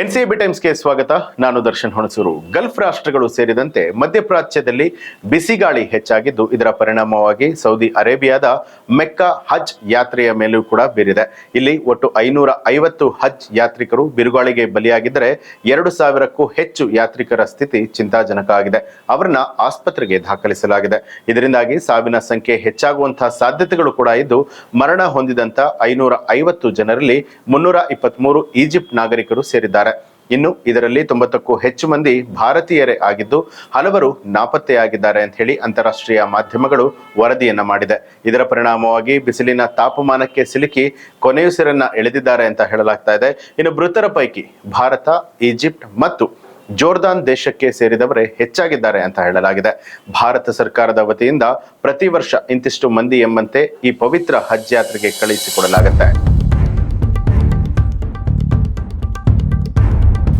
NCB ಟೈಮ್ಸ್ಗೆ ಸ್ವಾಗತ. ನಾನು Darshan ಹೊಣಸೂರು. Gulf ರಾಷ್ಟ್ರಗಳು ಸೇರಿದಂತೆ ಮಧ್ಯಪ್ರಾಚ್ಯದಲ್ಲಿ ಬಿಸಿಗಾಳಿ ಹೆಚ್ಚಾಗಿದ್ದು, ಇದರ ಪರಿಣಾಮವಾಗಿ ಸೌದಿ ಅರೇಬಿಯಾದ ಮೆಕ್ಕಾ ಹಜ್ ಯಾತ್ರೆಯ ಮೇಲೂ ಕೂಡ ಬೀರಿದೆ. ಇಲ್ಲಿ ಒಟ್ಟು ಐನೂರ ಐವತ್ತು ಹಜ್ ಯಾತ್ರಿಕರು ಬಿರುಗಾಳಿಗೆ ಬಲಿಯಾಗಿದ್ದರೆ ಎರಡು ಸಾವಿರಕ್ಕೂ ಹೆಚ್ಚು ಯಾತ್ರಿಕರ ಸ್ಥಿತಿ ಚಿಂತಾಜನಕ ಆಗಿದೆ. ಅವರನ್ನ ಆಸ್ಪತ್ರೆಗೆ ದಾಖಲಿಸಲಾಗಿದೆ. ಇದರಿಂದಾಗಿ ಸಾವಿನ ಸಂಖ್ಯೆ ಹೆಚ್ಚಾಗುವಂತಹ ಸಾಧ್ಯತೆಗಳು ಕೂಡ ಇದ್ದು, ಮರಣ ಹೊಂದಿದಂತ ಐನೂರ ಐವತ್ತು ಜನರಲ್ಲಿ ಮುನ್ನೂರ ಇಪ್ಪತ್ಮೂರು ಈಜಿಪ್ಟ್ ನಾಗರಿಕರು ಸೇರಿದ್ದಾರೆ. ಇನ್ನು ಇದರಲ್ಲಿ ತೊಂಬತ್ತಕ್ಕೂ ಹೆಚ್ಚು ಮಂದಿ ಭಾರತೀಯರೇ ಆಗಿದ್ದು ಹಲವರು ನಾಪತ್ತೆಯಾಗಿದ್ದಾರೆ ಅಂತ ಹೇಳಿ ಅಂತಾರಾಷ್ಟ್ರೀಯ ಮಾಧ್ಯಮಗಳು ವರದಿಯನ್ನ ಮಾಡಿದೆ. ಇದರ ಪರಿಣಾಮವಾಗಿ ಬಿಸಿಲಿನ ತಾಪಮಾನಕ್ಕೆ ಸಿಲುಕಿ ಕೊನೆಯುಸಿರನ್ನ ಎಳೆದಿದ್ದಾರೆ ಅಂತ ಹೇಳಲಾಗ್ತಾ ಇದೆ. ಇನ್ನು ಮೃತರ ಪೈಕಿ ಭಾರತ, ಈಜಿಪ್ಟ್ ಮತ್ತು ಜೋರ್ದಾನ್ ದೇಶಕ್ಕೆ ಸೇರಿದವರೇ ಹೆಚ್ಚಾಗಿದ್ದಾರೆ ಅಂತ ಹೇಳಲಾಗಿದೆ. ಭಾರತ ಸರ್ಕಾರದ ವತಿಯಿಂದ ಪ್ರತಿ ವರ್ಷ ಇಂತಿಷ್ಟು ಮಂದಿ ಎಂಬಂತೆ ಈ ಪವಿತ್ರ ಹಜ್ ಯಾತ್ರೆಗೆ ಕಳುಹಿಸಿಕೊಡಲಾಗುತ್ತೆ.